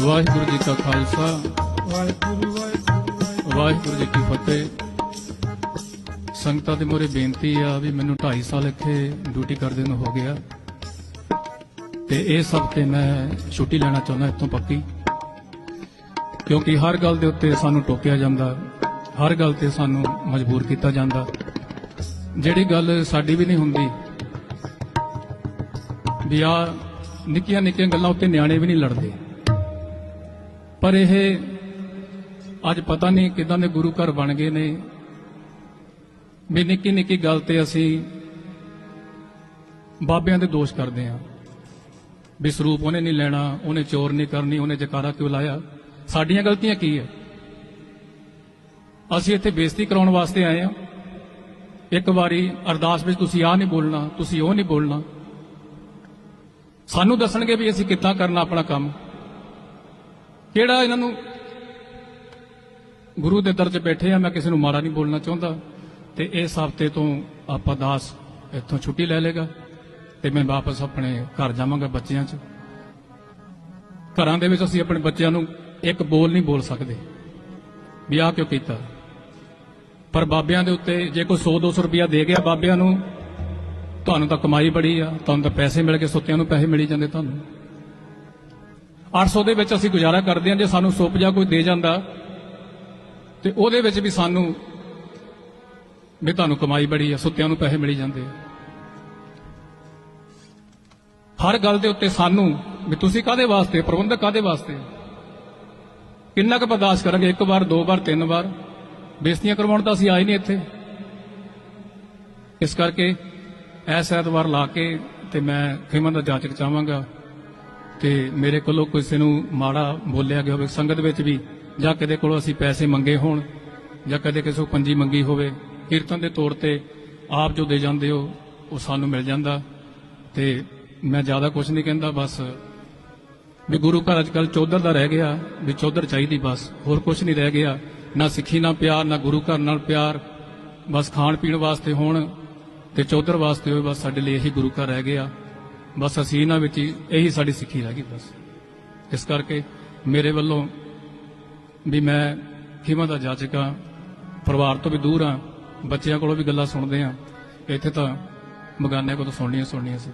ਵਾਹਿਗੁਰੂ ਜੀ ਕਾ ਖਾਲਸਾ। ਵਾਹਿਗੁਰੂ ਵਾਹਿਗੁਰੂ ਵਾਹਿਗੁਰੂ ਜੀ ਕੀ ਫਤਿਹ। ਸੰਗਤਾਂ ਦੇ ਮੋਰੇ ਬੇਨਤੀ ਆ ਵੀ ਮੈਨੂੰ 2.5 ਸਾਲ ਇੱਥੇ ਡਿਊਟੀ ਕਰਦੇ ਨੂੰ ਹੋ ਗਿਆ। ਤੇ ਇਸ ਹਫ਼ਤੇ ਮੈਂ ਛੁੱਟੀ ਲੈਣਾ ਚਾਹੁੰਦਾ ਇੱਥੋਂ ਪੱਕੀ। ਕਿਉਂਕਿ ਹਰ ਗੱਲ ਦੇ ਉੱਤੇ ਸਾਨੂੰ ਟੋਕਿਆ ਜਾਂਦਾ ਹਰ ਗੱਲ ਤੇ ਸਾਨੂੰ ਮਜਬੂਰ ਕੀਤਾ ਜਾਂਦਾ। ਜਿਹੜੀ ਗੱਲ ਸਾਡੀ ਵੀ ਨਹੀਂ ਹੁੰਦੀ ਵੀ ਆ ਨਿੱਕੀਆਂ ਨਿੱਕੀਆਂ ਗੱਲਾਂ ਉੱਤੇ ਨਿਆਣੇ ਵੀ ਨਹੀਂ ਲੜਦੇ। ਪਰ ਇਹ ਅੱਜ ਪਤਾ ਨਹੀਂ ਕਿਦਾਂ ਦੇ ਗੁਰੂ ਘਰ ਬਣ ਗਏ ਨੇ। ਵੀ ਨਿੱਕੀ ਨਿੱਕੀ ਗੱਲ ਤੇ ਅਸੀਂ ਬਾਬਿਆਂ ਦੇ ਦੋਸ਼ ਕਰਦੇ ਹਾਂ। ਵੀ ਸਰੂਪ ਉਹਨੇ ਨਹੀਂ ਲੈਣਾ, ਉਹਨੇ ਚੋਰ ਨਹੀਂ ਕਰਨੀ, ਉਹਨੇ ਜਕਾਰਾ ਕਿਉਂ ਲਾਇਆ? ਸਾਡੀਆਂ ਗਲਤੀਆਂ ਕੀ ਹੈ? ਅਸੀਂ ਇੱਥੇ ਬੇਇੱਜ਼ਤੀ ਕਰਾਉਣ ਵਾਸਤੇ ਆਏ ਹਾਂ। ਇੱਕ ਵਾਰੀ ਅਰਦਾਸ ਵਿੱਚ ਤੁਸੀਂ ਆਹ ਨਹੀਂ ਬੋਲਣਾ, ਤੁਸੀਂ ਉਹ ਨਹੀਂ ਬੋਲਣਾ। ਸਾਨੂੰ ਦੱਸਣਗੇ ਵੀ ਅਸੀਂ ਕਿੱਦਾਂ ਕਰਨਾ ਆਪਣਾ ਕੰਮ। ਕਿਹੜਾ ਇਹਨਾਂ ਨੂੰ ਗੁਰੂ ਦੇ ਦਰ 'ਚ ਬੈਠੇ ਆ, ਮੈਂ ਕਿਸੇ ਨੂੰ ਮਾੜਾ ਨਹੀਂ ਬੋਲਣਾ ਚਾਹੁੰਦਾ। ਤੇ ਇਸ ਹਫ਼ਤੇ ਤੋਂ ਆਪਾਂ ਦਾਸ ਇੱਥੋਂ ਛੁੱਟੀ ਲੈ ਲੇਗਾ ਤੇ ਮੈਂ ਵਾਪਸ ਆਪਣੇ ਘਰ ਜਾਵਾਂਗਾ ਬੱਚਿਆਂ 'ਚ। ਘਰਾਂ ਦੇ ਵਿੱਚ ਅਸੀਂ ਆਪਣੇ ਬੱਚਿਆਂ ਨੂੰ ਇੱਕ ਬੋਲ ਨਹੀਂ ਬੋਲ ਸਕਦੇ। ਵੀ ਆਹ ਕਿਉਂ ਕੀਤਾ? ਪਰ ਬਾਬਿਆਂ ਦੇ ਉੱਤੇ ਜੇ ਕੋਈ 100 200 ਰੁਪਇਆ ਦੇ ਗਿਆ ਬਾਬਿਆਂ ਨੂੰ, ਤੁਹਾਨੂੰ ਤਾਂ ਕਮਾਈ ਬੜੀ ਆ, ਤੁਹਾਨੂੰ ਤਾਂ ਪੈਸੇ ਮਿਲ ਕੇ ਸੁੱਤਿਆਂ ਨੂੰ ਪੈਸੇ ਮਿਲੀ ਜਾਂਦੇ ਤੁਹਾਨੂੰ। 800 ਦੇ ਵਿੱਚ ਅਸੀਂ ਗੁਜ਼ਾਰਾ ਕਰਦੇ ਹਾਂ, ਜੇ ਸਾਨੂੰ ਸੁੱਪ ਜਾਂ ਕੋਈ ਦੇ ਜਾਂਦਾ, ਤੇ ਉਹਦੇ ਵਿੱਚ ਵੀ ਸਾਨੂੰ ਵੀ ਤੁਹਾਨੂੰ ਕਮਾਈ ਬੜੀ ਆ, ਸੁੱਤਿਆਂ ਨੂੰ ਪੈਸੇ ਮਿਲੀ ਜਾਂਦੇ ਆ। ਹਰ ਗੱਲ ਦੇ ਉੱਤੇ ਸਾਨੂੰ ਵੀ ਤੁਸੀਂ ਕਾਦੇ ਵਾਸਤੇ, ਪ੍ਰਬੰਧਕ ਕਾਦੇ ਵਾਸਤੇ? ਕਿੰਨਾ ਕੁ ਬਰਦਾਸ਼ਤ ਕਰਾਂਗੇ? ਇੱਕ ਵਾਰ, ਦੋ ਵਾਰ, ਤਿੰਨ ਵਾਰ? ਬੇਇੱਜ਼ਤੀਆਂ ਕਰਵਾਉਣ ਤਾਂ ਅਸੀਂ ਆਏ ਨਹੀਂ ਇੱਥੇ। ਇਸ ਕਰਕੇ ਐਸ ਐਤਵਾਰ ਲਾ ਕੇ ਤੇ ਮੈਂ ਖਿਮਾ ਦਾ ਜਾਚਕ ਚਾਹਾਂਗਾ। ਤੇ ਮੇਰੇ ਕੋਲੋਂ ਕਿਸੇ ਨੂੰ ਮਾੜਾ ਬੋਲਿਆ ਗਿਆ ਹੋਵੇ, ਸੰਗਤ ਵਿੱਚ ਵੀ, ਜਾਂ ਕਦੇ ਕੋਲੋਂ ਅਸੀਂ ਪੈਸੇ ਮੰਗੇ ਹੋਣ, ਜਾਂ ਕਦੇ ਕਿਸੇ ਕੋਲ ਪੰਜੀ ਮੰਗੀ ਹੋਵੇ, ਕੀਰਤਨ ਦੇ ਤੌਰ ਤੇ ਆਪ ਜੋ ਦੇ ਜਾਂਦੇ ਹੋ, ਉਹ ਸਾਨੂੰ ਮਿਲ ਜਾਂਦਾ। ਤੇ ਮੈਂ ਜ਼ਿਆਦਾ ਕੁਝ ਨਹੀਂ ਕਹਿੰਦਾ, ਬਸ ਵੀ ਗੁਰੂ ਘਰ ਅੱਜ ਕੱਲ ਚੌਧਰ ਦਾ ਰਹਿ ਗਿਆ, ਵੀ ਚੌਧਰ ਚਾਹੀਦੀ ਬਸ, ਹੋਰ ਕੁਝ ਨਹੀਂ ਰਹਿ ਗਿਆ। ਨਾ ਸਿੱਖੀ ਨਾਲ ਪਿਆਰ, ਨਾ ਗੁਰੂ ਘਰ ਨਾਲ ਪਿਆਰ, ਬਸ ਖਾਣ ਪੀਣ ਵਾਸਤੇ ਹੋਣ ਤੇ ਚੌਧਰ ਵਾਸਤੇ ਹੋਏ, ਬਸ ਸਾਡੇ ਲਈ ਇਹੀ ਗੁਰੂ ਘਰ ਰਹਿ ਗਿਆ। ਬਸ ਅਸੀਂ ਇਹਨਾਂ ਵਿੱਚ ਹੀ, ਇਹੀ ਸਾਡੀ ਸਿੱਖੀ ਰਹਿ ਗਈ ਬਸ। ਇਸ ਕਰਕੇ ਮੇਰੇ ਵੱਲੋਂ ਵੀ ਮੈਂ ਖਿਮਾ ਦਾ ਜਾਚਕ ਹਾਂ, ਪਰਿਵਾਰ ਤੋਂ ਵੀ ਦੂਰ ਹਾਂ, ਬੱਚਿਆਂ ਕੋਲੋਂ ਵੀ ਗੱਲਾਂ ਸੁਣਦੇ ਹਾਂ। ਇੱਥੇ ਤਾਂ ਬਗਾਨਿਆਂ ਕੋਲੋਂ ਸੁਣਨੀਆਂ ਸੁਣਨੀਆਂ ਸੀ।